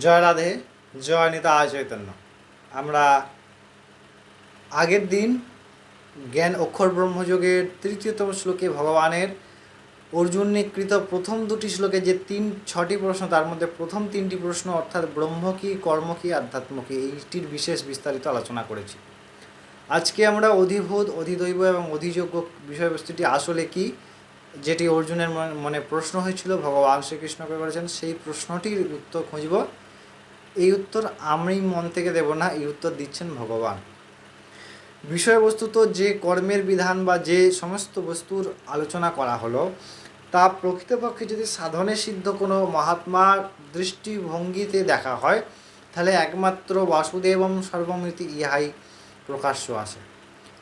জয় রাধে, জয় নিতা, আয় চৈতন্য। আমরা আগের দিন জ্ঞান অক্ষর ব্রহ্মযোগের তৃতীয়তম শ্লোকে ভগবানের অর্জুনীকৃত প্রথম দুটি শ্লোকে যে তিন, ছটি প্রশ্ন, তার মধ্যে প্রথম তিনটি প্রশ্ন অর্থাৎ ব্রহ্ম কি, কর্ম কি, আধ্যাত্ম কি, এইটির বিশেষ বিস্তারিত আলোচনা করেছি। আজকে আমরা অধিভূত অধিদৈব এবং অধিযোগ্য বিষয়বস্তুটি আসলে কি, যেটি অর্জুনের মনে- প্রশ্ন হয়েছিল, ভগবান শ্রীকৃষ্ণকে করেছেন, সেই প্রশ্নটির উত্তর খুঁজব এই উত্তর আমি মন থেকে দেব না এই উত্তর দিচ্ছেন ভগবান। বিষয়বস্তুত যে কর্মের বিধান বা যে সমস্ত বস্তুর আলোচনা করা হলো তা প্রকৃতপক্ষে যদি সাধনে সিদ্ধ কোনো মহাত্মার দৃষ্টিভঙ্গিতে দেখা হয় তাহলে একমাত্র বাসুদেবম সর্বমিতি ইহাই প্রকাশ্য আসে।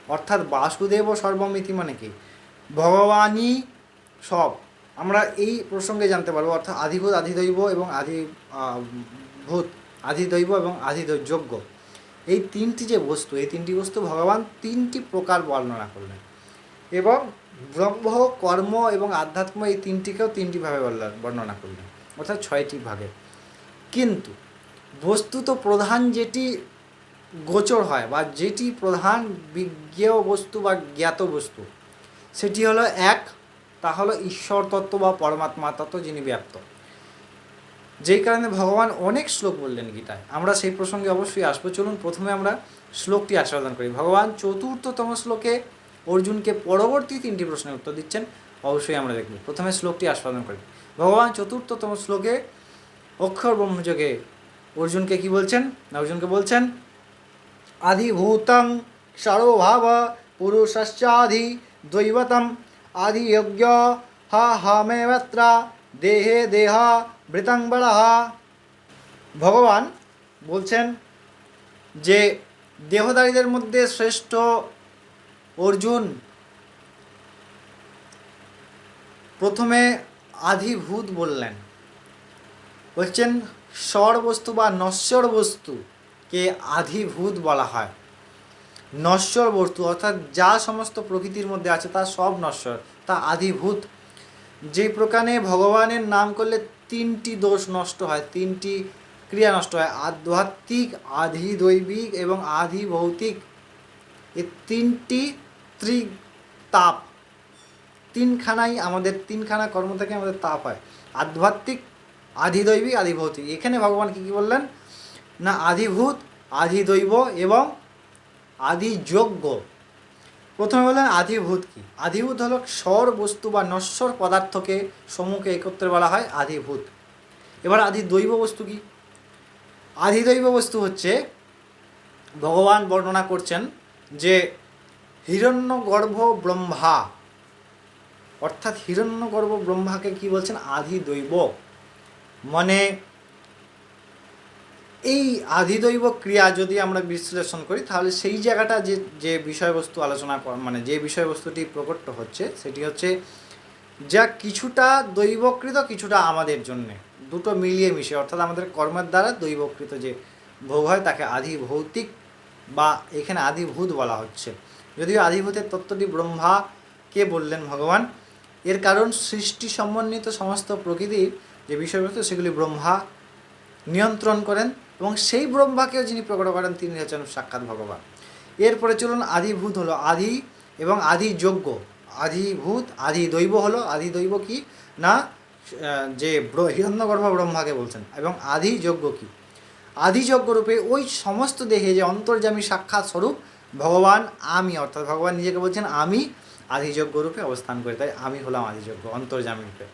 অর্থাৎ বাসুদেব ও সর্বমিতি মানে কি? ভগবানই সব। আমরা এই প্রসঙ্গে জানতে পারব অর্থাৎ আদিভূত আদিদৈব এবং আহ, ভূত, আদিদৈব এবং আদিযোগ্য এই তিনটি যে বস্তু, এই তিনটি বস্তু ভগবান তিনটি প্রকার বর্ণনা করলেন। এবং ব্রহ্ম, কর্ম এবং আধ্যাত্ম এই তিনটিকেও তিনটিভাবে বললেন বর্ণনা করলেন, অর্থাৎ ছয়টি ভাগে। কিন্তু বস্তুত প্রধান যেটি গোচর হয় বা যেটি প্রধান বিজ্ঞেয় বস্তু বা জ্ঞাত বস্তু, সেটি হলো এক, তা হলো ঈশ্বর তত্ত্ব বা পরমাত্মা তত্ত্ব যিনি ব্যাপ্ত। যেই কারণে ভগবান অনেক শ্লোক বললেন গীতায়। আমরা সেই প্রসঙ্গে অবশ্যই আসব। চলুন প্রথমে আমরা শ্লোকটি আস্বাদন করি। ভগবান চতুর্থতম শ্লোকে অর্জুনকে পরবর্তী তিনটি প্রশ্নের উত্তর দিচ্ছেন। অবশ্যই আমরা দেখব। প্রথমে শ্লোকটি আস্বাদন করি। ভগবান চতুর্থতম শ্লোকে অক্ষর ব্রহ্মযোগে অর্জুনকে কি বলছেন? অর্জুনকে বলছেন আদিভূতং সর্বভাব পুরুষশ্চাধি দৈবতম আদিযজ্ঞ হা হামেত্রা দেহে দেহা বৃতাঙ্বরা ভগবান বলছেন যে দেহদারীদের মধ্যে শ্রেষ্ঠ অর্জুন প্রথমে আধিভূত বললেন। বলছেন স্বর বস্তু বা নশ্বর বস্তুকে আধিভূত বলা হয়। নশ্বর বস্তু অর্থাৎ যা সমস্ত প্রকৃতির মধ্যে আছে তা সব নশ্বর, তা আধিভূত। যে প্রকারে ভগবানের নাম করলে তিনটি দোষ নষ্ট হয়, তিনটি ক্রিয়া নষ্ট হয়, আধ্যাত্মিক, আধিদৈবিক এবং আধি ভৌতিক এই তিনটি ত্রিতাপ, তিনখানাই আমাদের, তিনখানা কর্ম থেকে আমাদের তাপ হয়। আধ্যাত্মিক, আধিদৈবিক, আধিভৌতিক। এখানে ভগবান কী কী বললেন? না, আধিভূত, আধিদৈব এবং আদিযোগ্য প্রথমে বললেন আধিভূত কি? আধিভূত হলো স্বর বস্তু বা নশ্বর পদার্থকে সমূহকে একত্রে বলা হয় আধিভূত। এবার আদি দৈব বস্তু কি? আধিদৈব বস্তু হচ্ছে ভগবান বর্ণনা করছেন যে হিরণ্যগর্ভ ব্রহ্মা, অর্থাৎ হিরণ্যগর্ভ ব্রহ্মাকে কি বলছেন? আধিদৈব। মানে এই আধিদৈব ক্রিয়া যদি আমরা বিশ্লেষণ করি, তাহলে সেই জায়গাটা যে যে বিষয়বস্তু আলোচনা মানে যে বিষয়বস্তুটি প্রকট হচ্ছে, সেটি হচ্ছে যা কিছুটা দৈবকৃত, কিছুটা আমাদের জন্যে। দুটো মিলিয়ে মিশে, অর্থাৎ আমাদের কর্মের দ্বারা দৈবকৃত যে ভোগ হয়, তাকে আধি ভৌতিক বা এখানে আধিভূত বলা হচ্ছে। যদিও আধিভূতের তত্ত্বটি ব্রহ্মাকে বললেন ভগবান, এর কারণ সৃষ্টি সমন্বিত সমস্ত প্রকৃতির যে বিষয়বস্তু, সেগুলি ব্রহ্মা নিয়ন্ত্রণ করেন। এবং সেই ব্রহ্মাকেও যিনি প্রকট করেন, তিনি হচ্ছেন সাক্ষাৎ ভগবান। এরপরে চলুন আদিভূত হলো, আদি এবং আদি যোগ্য আদিভূত আদি দৈব হলো আদি দৈব কি? না যে হিরণ্যগর্ভ ব্রহ্মাকে বলছেন। এবং আদি যোগ্য কি? আদিযজ্ঞ রূপে ওই সমস্ত দেহে যে অন্তর্যামী সাক্ষাৎ স্বরূপ, ভগবান আমি, অর্থাৎ ভগবান নিজেকে বলছেন, আমি আদিযজ্ঞ রূপে অবস্থান করি। তাই আমি হলাম আদিযজ্ঞ, অন্তর্যামী রূপে।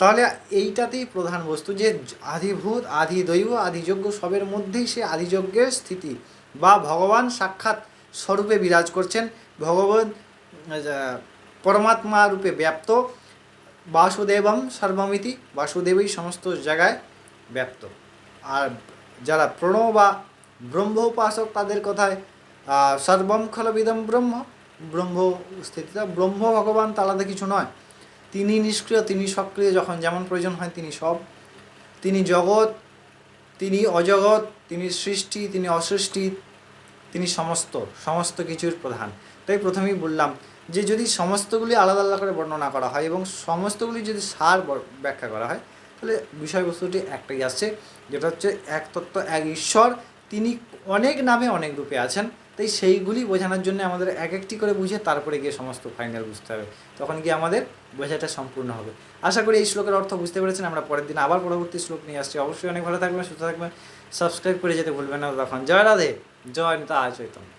তাহলে এইটাতেই প্রধান বস্তু যে আধিভূত আদি দৈব আদিযজ্ঞ সবের মধ্যেই সে আদিযজ্ঞের স্থিতি। বা ভগবান সাক্ষাৎ স্বরূপে বিরাজ করছেন, ভগবান পরমাত্মা রূপে ব্যাপ্ত, বাসুদেবম সর্বমিতি, বাসুদেবই সমস্ত জায়গায় ব্যপ্ত। আর যারা প্রণব বা ব্রহ্ম উপাসক তাদের কথায় সর্বম খলবিদম ব্রহ্ম ব্রহ্ম স্থিতিটা ব্রহ্ম ভগবান তা আলাদা কিছু নয়। তিনি নিষ্ক্রিয় তিনি সক্রিয়, যখন যেমন প্রয়োজন হয় তিনি সব। তিনি জগৎ, তিনি অজগৎ, তিনি সৃষ্টি, তিনি অসৃষ্টি, তিনি সমস্ত সমস্ত কিছুর প্রধান। তাই প্রথমেই বললাম যে যদি সমস্তগুলি আলাদা আলাদা করে বর্ণনা করা হয় এবং সমস্তগুলি যদি সার ব্যাখ্যা করা হয়, তাহলে বিষয়বস্তুটি একটাই আসছে, যেটা হচ্ছে এক তত্ত্ব, এক ঈশ্বর। তিনি অনেক নামে অনেক রূপে আছেন। তাই সেইগুলি বোঝানোর জন্য আমাদের এক একটি করে বুঝে তারপরে গিয়ে সমস্ত ফাইনাল বুঝতে হবে। তখন গিয়ে আমাদের বোঝাটা সম্পূর্ণ হবে। আশা করি এই শ্লোকের অর্থ বুঝতে পেরেছেন। আমরা পরের দিন আবার পরবর্তী শ্লোক নিয়ে আসছি। অবশ্যই অনেক ভালো থাকবেন, সুস্থ থাকবেন। সাবস্ক্রাইব করে যেতে ভুলবেন না। তখন জয় রাধে, জয় নিতা চৈতন্য